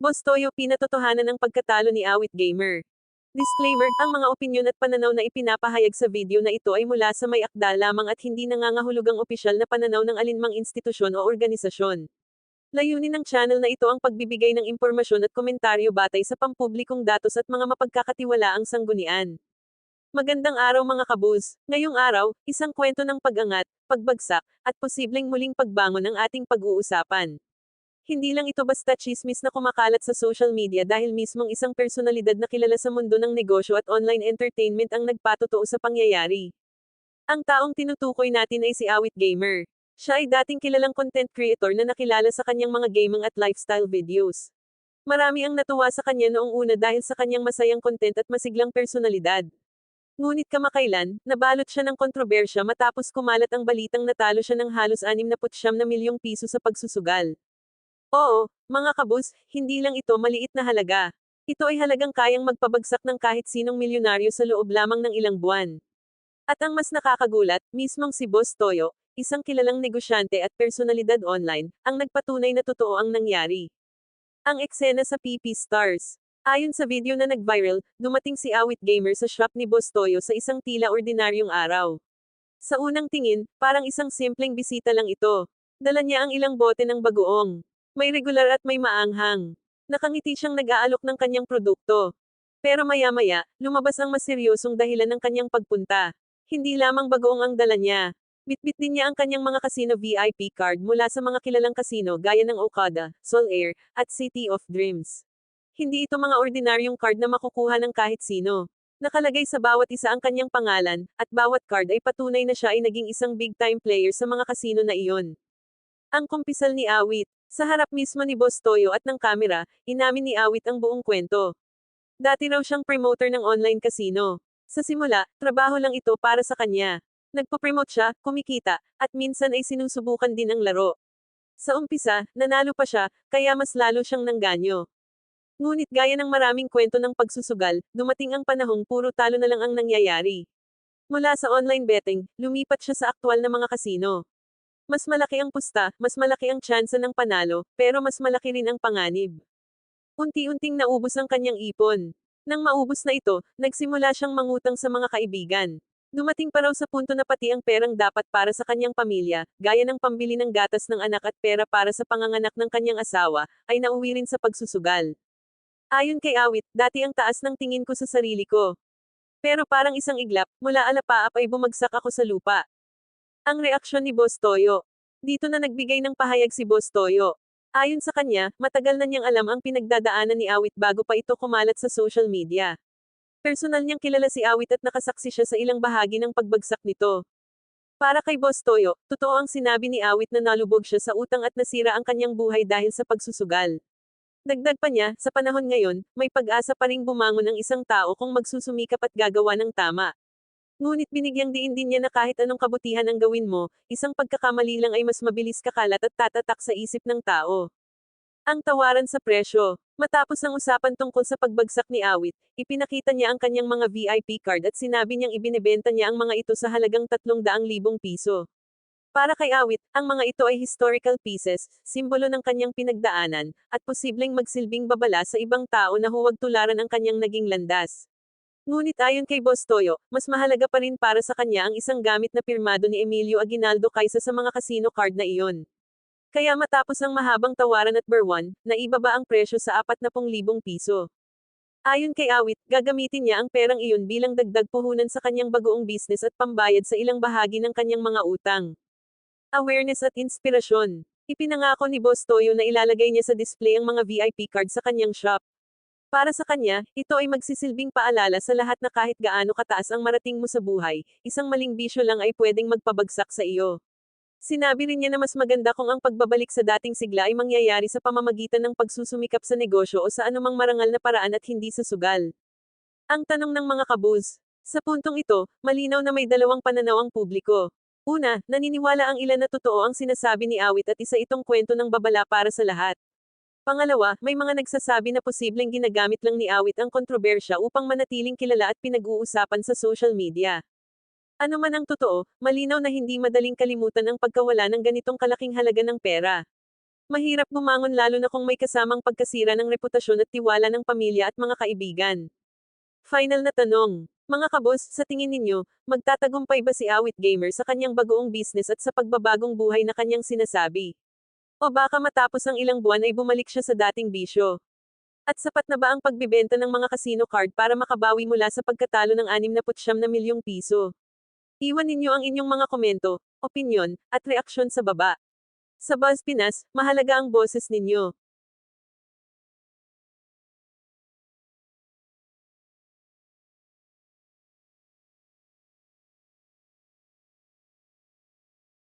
Boss Toyo pinatotohanan ng pagkatalo ni Awit Gamer. Disclaimer, ang mga opinyon at pananaw na ipinapahayag sa video na ito ay mula sa may akda lamang at hindi nangangahulugang opisyal na pananaw ng alinmang institusyon o organisasyon. Layunin ng channel na ito ang pagbibigay ng impormasyon at komentaryo batay sa pampublikong datos at mga mapagkakatiwalaang sanggunian. Magandang araw mga kabuz. Ngayong araw, isang kwento ng pag-angat, pagbagsak, at posibleng muling pagbangon ang ating pag-uusapan. Hindi lang ito basta chismis na kumakalat sa social media dahil mismong isang personalidad na kilala sa mundo ng negosyo at online entertainment ang nagpatotoo sa pangyayari. Ang taong tinutukoy natin ay si Awit Gamer. Siya ay dating kilalang content creator na nakilala sa kanyang mga gaming at lifestyle videos. Marami ang natuwa sa kanya noong una dahil sa kanyang masayang content at masiglang personalidad. Ngunit kamakailan, nabalot siya ng kontrobersya matapos kumalat ang balitang natalo siya ng halos 69 na milyong piso sa pagsusugal. Oo, mga kabus, hindi lang ito maliit na halaga. Ito ay halagang kayang magpabagsak ng kahit sinong milyonaryo sa loob lamang ng ilang buwan. At ang mas nakakagulat, mismong si Boss Toyo, isang kilalang negosyante at personalidad online, ang nagpatunay na totoo ang nangyari. Ang eksena sa PP Stars. Ayon sa video na nag-viral, dumating si Awit Gamer sa shop ni Boss Toyo sa isang tila ordinaryong araw. Sa unang tingin, parang isang simpleng bisita lang ito. Dala niya ang ilang bote ng bagoong. May regular at may maanghang. Nakangiti siyang nag-aalok ng kanyang produkto. Pero maya-maya, lumabas ang mas seryosong dahilan ng kanyang pagpunta. Hindi lamang bagoong ang dala niya. Bitbit din niya ang kanyang mga casino VIP card mula sa mga kilalang casino gaya ng Okada, Sol Air, at City of Dreams. Hindi ito mga ordinaryong card na makukuha ng kahit sino. Nakalagay sa bawat isa ang kanyang pangalan, at bawat card ay patunay na siya ay naging isang big-time player sa mga kasino na iyon. Ang kumpisal ni Awit. Sa harap mismo ni Boss Toyo at ng kamera, inamin ni Awit ang buong kwento. Dati raw siyang promoter ng online casino. Sa simula, trabaho lang ito para sa kanya. Nagpo-promote siya, kumikita, at minsan ay sinusubukan din ang laro. Sa umpisa, nanalo pa siya, kaya mas lalo siyang nangganyo. Ngunit gaya ng maraming kwento ng pagsusugal, dumating ang panahong puro talo na lang ang nangyayari. Mula sa online betting, lumipat siya sa aktwal na mga kasino. Mas malaki ang pusta, mas malaki ang tsansa ng panalo, pero mas malaki rin ang panganib. Unti-unting naubos ang kanyang ipon. Nang maubos na ito, nagsimula siyang mangutang sa mga kaibigan. Dumating pa raw sa punto na pati ang perang dapat para sa kanyang pamilya, gaya ng pambili ng gatas ng anak at pera para sa panganganak ng kanyang asawa, ay nauwi rin sa pagsusugal. Ayon kay Awit, dati ang taas ng tingin ko sa sarili ko. Pero parang isang iglap, mula alapaap ay bumagsak ako sa lupa. Ang reaksyon ni Boss Toyo. Dito na nagbigay ng pahayag si Boss Toyo. Ayon sa kanya, matagal na niyang alam ang pinagdadaanan ni Awit bago pa ito kumalat sa social media. Personal niyang kilala si Awit at nakasaksi siya sa ilang bahagi ng pagbagsak nito. Para kay Boss Toyo, totoo ang sinabi ni Awit na nalubog siya sa utang at nasira ang kanyang buhay dahil sa pagsusugal. Dagdag pa niya, sa panahon ngayon, may pag-asa pa ring bumangon ang isang tao kung magsusumikap at gagawa ng tama. Ngunit binigyang diin din niya na kahit anong kabutihan ang gawin mo, isang pagkakamali lang ay mas mabilis kakalat at tatatak sa isip ng tao. Ang tawaran sa presyo. Matapos ang usapan tungkol sa pagbagsak ni Awit, ipinakita niya ang kanyang mga VIP card at sinabi niyang ibinebenta niya ang mga ito sa halagang 300,000 piso. Para kay Awit, ang mga ito ay historical pieces, simbolo ng kanyang pinagdaanan, at posibleng magsilbing babala sa ibang tao na huwag tularan ang kanyang naging landas. Ngunit ayon kay Boss Toyo, mas mahalaga pa rin para sa kanya ang isang gamit na pirmado ni Emilio Aguinaldo kaysa sa mga casino card na iyon. Kaya matapos ang mahabang tawaran at berwan, naibaba ang presyo sa 40,000 piso. Ayon kay Awit, gagamitin niya ang perang iyon bilang dagdag puhunan sa kanyang bagoong business at pambayad sa ilang bahagi ng kanyang mga utang. Awareness at inspirasyon. Ipinangako ni Boss Toyo na ilalagay niya sa display ang mga VIP card sa kanyang shop. Para sa kanya, ito ay magsisilbing paalala sa lahat na kahit gaano kataas ang marating mo sa buhay, isang maling bisyo lang ay pwedeng magpabagsak sa iyo. Sinabi rin niya na mas maganda kung ang pagbabalik sa dating sigla ay mangyayari sa pamamagitan ng pagsusumikap sa negosyo o sa anumang marangal na paraan at hindi sa sugal. Ang tanong ng mga kabuz. Sa puntong ito, malinaw na may dalawang pananaw ang publiko. Una, naniniwala ang ilan na totoo ang sinasabi ni Awit at isa itong kwento ng babala para sa lahat. Pangalawa, may mga nagsasabi na posibleng ginagamit lang ni Awit ang kontrobersya upang manatiling kilala at pinag-uusapan sa social media. Ano man ang totoo, malinaw na hindi madaling kalimutan ang pagkawala ng ganitong kalaking halaga ng pera. Mahirap bumangon lalo na kung may kasamang pagkasira ng reputasyon at tiwala ng pamilya at mga kaibigan. Final na tanong. Mga kabos, sa tingin ninyo, magtatagumpay ba si Awit Gamer sa kanyang bagoong business at sa pagbabagong buhay na kanyang sinasabi? O baka matapos ang ilang buwan ay bumalik siya sa dating bisyo? At sapat na ba ang pagbibenta ng mga casino card para makabawi mula sa pagkatalo ng 69 na milyong piso? Iwan ninyo ang inyong mga komento, opinyon, at reaksyon sa baba. Sa Buzz Pinas, mahalaga ang boses ninyo.